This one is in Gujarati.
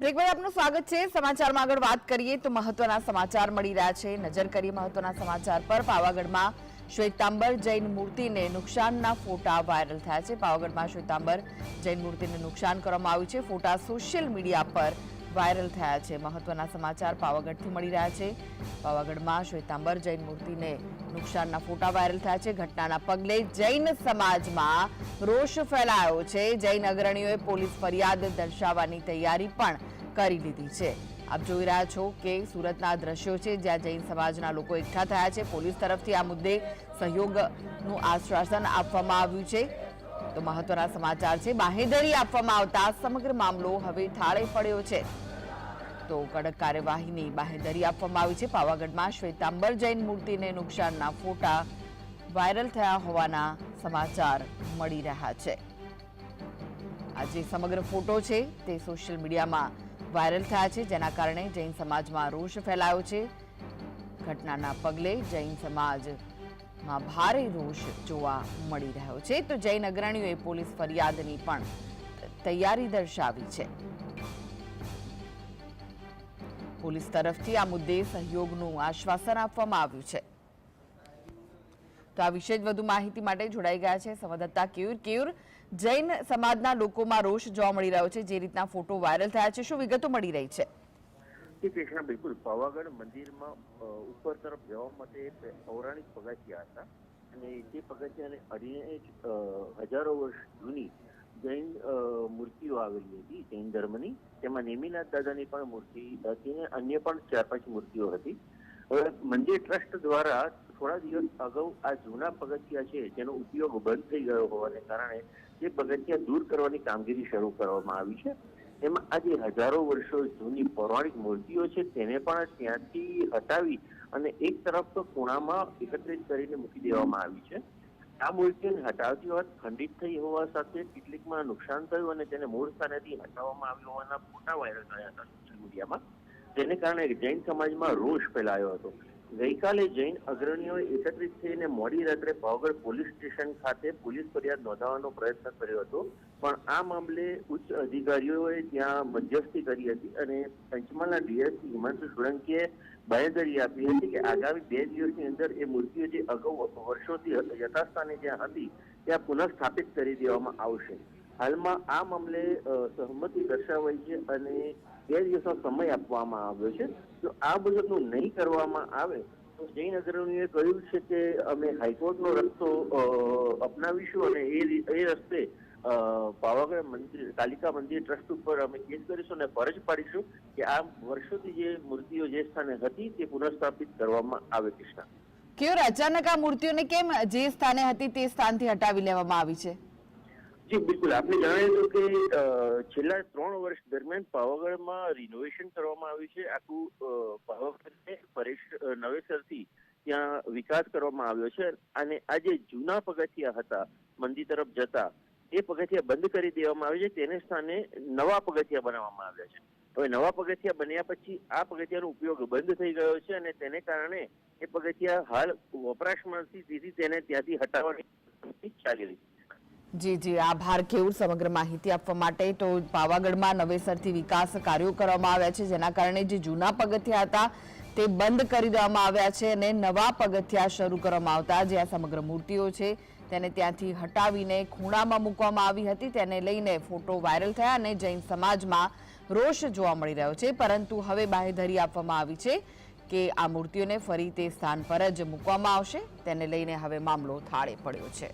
બ્રેકબાદ આપનું સ્વાગત છે. સમાચારમાં આગળ વાત કરીએ તો મહત્વના સમાચાર મળી રહ્યા છે. નજર કરીએ મહત્વના સમાચાર પર. પાવાગઢમાં શ્વેતાંબર જૈન મૂર્તિને નુકસાનના ફોટા વાયરલ થયા છે. પાવાગઢમાં શ્વેતાંબર જૈન મૂર્તિને નુકસાન કરવામાં આવ્યું છે. ફોટા સોશિયલ મીડિયા પર વાયરલ થયા છે. મહત્વના સમાચાર પાવાગઢથી મળી રહ્યા છે. પાવાગઢમાં શ્વેતાંબર જૈન મૂર્તિને નુકસાનના ફોટા વાયરલ થયા છે. ઘટનાના પગલે જૈન સમાજમાં રોષ ફેલાયો છે. જૈન અગ્રણીઓએ પોલીસ ફરિયાદ દર્શાવવાની તૈયારી પણ કરી લીધી છે. આપ જોઈ રહ્યા છો કે સુરતના દ્રશ્યો છે જ્યાં જૈન સમાજના લોકો એકઠા થયા છે. પોલીસ તરફથી આ મુદ્દે સહયોગનું આશ્વાસન આપવામાં આવ્યું છે. તો મહત્વના સમાચાર છે. બાહેધરી આપવામાં આવતા સમગ્ર મામલો હવે થાળે પડ્યો છે. તો કડક કાર્યવાહીની બાહેધરી આપવામાં આવી છે. પાવાગઢમાં શ્વેતાંબર જૈન મૂર્તિને નુકસાનના ફોટા વાયરલ થયા હોવાના સમાચાર મળી રહ્યા છે. આ જે સમગ્ર ફોટો છે તે સોશિયલ મીડિયામાં વાયરલ થયા છે. જેના કારણે જૈન સમાજમાં રોષ ફેલાયો છે. ઘટનાના પગલે જૈન સમાજમાં ભારે રોષ જોવા મળી રહ્યો છે. તો જૈન અગ્રણીઓએ પોલીસ ફરિયાદની પણ તૈયારી દર્શાવી છે. પોલીસ તરફથી આ મુદ્દે સહયોગનું આશ્વાસન આપવામાં આવ્યું છે. તો આ વિશે જ વધુ માહિતી માટે જોડાઈ ગયા છે સંવાદદાતા કેયુર. કેયુર, જૈન સમાજના લોકોમાં રોષ જોવા મળી રહ્યો છે. જે રીતના ફોટો વાયરલ થયા છે, શું વિગતો મળી રહી છે? કે કૃષ્ણ બિલકુલ પાવાગઢ મંદિરમાં ઉપર તરફ જવા માટે પૌરાણિક પગથિયા હતા. અને તે પગથિયાને અડીને જ હજારો વર્ષ જૂની જૈન મૂર્તિઓ આવેલી હતી, જૈન ધર્મની. તેમાં નેમિનાથ દાદાની પણ મૂર્તિ હતી અને અન્ય પણ ચાર પાંચ મૂર્તિઓ હતી. હવે મંદિર ટ્રસ્ટ દ્વારા થોડા દિવસ અગાઉ આ જૂના પગથિયા છે, જેનો ઉપયોગ બંધ થઈ ગયો હોવાને કારણે તે પગથિયા દૂર કરવાની કામગીરી શરૂ કરવામાં આવી છે. એમાં આજે હજારો વર્ષો જૂની પૌરાણિક મૂર્તિઓ છે, તેને પણ ત્યાંથી હટાવી અને એક તરફ તો ખૂણામાં એકત્રિત કરીને મૂકી દેવામાં આવી છે. આ મૂર્તિઓને હટાવતી વખત ખંડિત થઈ હોવા સાથે કેટલીકમાં નુકસાન થયું અને તેને મૂળ સ્થાનેથી હટાવવામાં આવ્યું હોવાના ફોટા વાયરલ થયા હતા સોશિયલ મીડિયામાં જેને કારણે જૈન સમાજમાં રોષ ફેલાયો હતો. ગઈકાલે જૈન અગ્રણીઓએ એકત્રિત થઈને મોડી રાત્રે પાવગઢ પોલીસ સ્ટેશન ખાતે પોલીસ ફરિયાદ નોંધાવવાનો પ્રયત્ન કર્યો હતો. પણ આ મામલે ઉચ્ચ અધિકારીઓએ ત્યાં મધ્યસ્થી કરી હતી અને પંચમહાલના ડીએસપી હિમાંશુ સોલંકીએ બાંયધરી આપી હતી કે આગામી બે દિવસની અંદર એ મૂર્તિઓ જે અગાઉ વર્ષોથી યથાસ્થાને જ્યાં હતી, ત્યાં પુનઃ સ્થાપિત કરી દેવામાં આવશે. હાલમાં આ મામલે સહમતિ દર્શાવાઈ છે અને બે દિવસનો સમય આપવામાં આવ્યો છે. જો આ મુજબનું નહીં કરવામાં આવે, તો જૈન અગ્રણીએ કહ્યું છે કે અમે હાઈકોર્ટનો રસ્તો અપનાવીશું અને એ રસ્તે પાવાગઢ મંદિર, કાલિકા મંદિર ટ્રસ્ટ ઉપર અમે કેસ કરીશું અને ફરજ પાડીશું કે આ વર્ષોથી જે મૂર્તિઓ જે સ્થાને હતી તે પુનઃસ્થાપિત કરવામાં આવે કૃષ્ણ. કેવું અચાનક આ મૂર્તિઓને કેમ જે સ્થાને હતી તે સ્થાનથી હટાવી લેવામાં આવી છે? જી, બિલકુલ. આપને દઉં કે છેલ્લા ત્રણ વર્ષ દરમિયાન પાવાગઢમાં રિનોવેશન કરવામાં આવ્યું છે. આખું પાવાગઢને પરેશ નવેસરથી ત્યાં વિકાસ કરવામાં આવ્યો છે. અને આ જે જૂના પગથિયા હતા, મંદિર તરફ જતા, એ પગથિયા બંધ કરી દેવામાં આવ્યા છે. તેને સ્થાને નવા પગથિયા બનાવવામાં આવ્યા છે. હવે નવા પગથિયા બન્યા પછી આ પગથિયાનો ઉપયોગ બંધ થઈ ગયો છે અને તેને કારણે એ પગથિયા હાલ વપરાશમાં સીધી તેને ત્યાંથી હટાવવાની ચાલી રહી છે. જી જી, આભાર કેવું સમગ્ર માહિતી આપવા માટે. તો પાવાગઢમાં નવેસરથી વિકાસ કાર્યો કરવામાં આવ્યા છે, જેના કારણે જે જૂના પગથિયા હતા તે બંધ કરી દેવામાં આવ્યા છે અને નવા પગથિયા શરૂ કરવામાં આવતા જે આ સમગ્ર મૂર્તિઓ છે તેને ત્યાંથી હટાવીને ખૂણામાં મૂકવામાં આવી હતી. તેને લઈને ફોટો વાયરલ થયા અને જૈન સમાજમાં રોષ જોવા મળી રહ્યો છે. પરંતુ હવે બાહેધરી આપવામાં આવી છે કે આ મૂર્તિઓને ફરી તે સ્થાન પર જ મૂકવામાં આવશે. તેને લઈને હવે મામલો થાળે પડ્યો છે.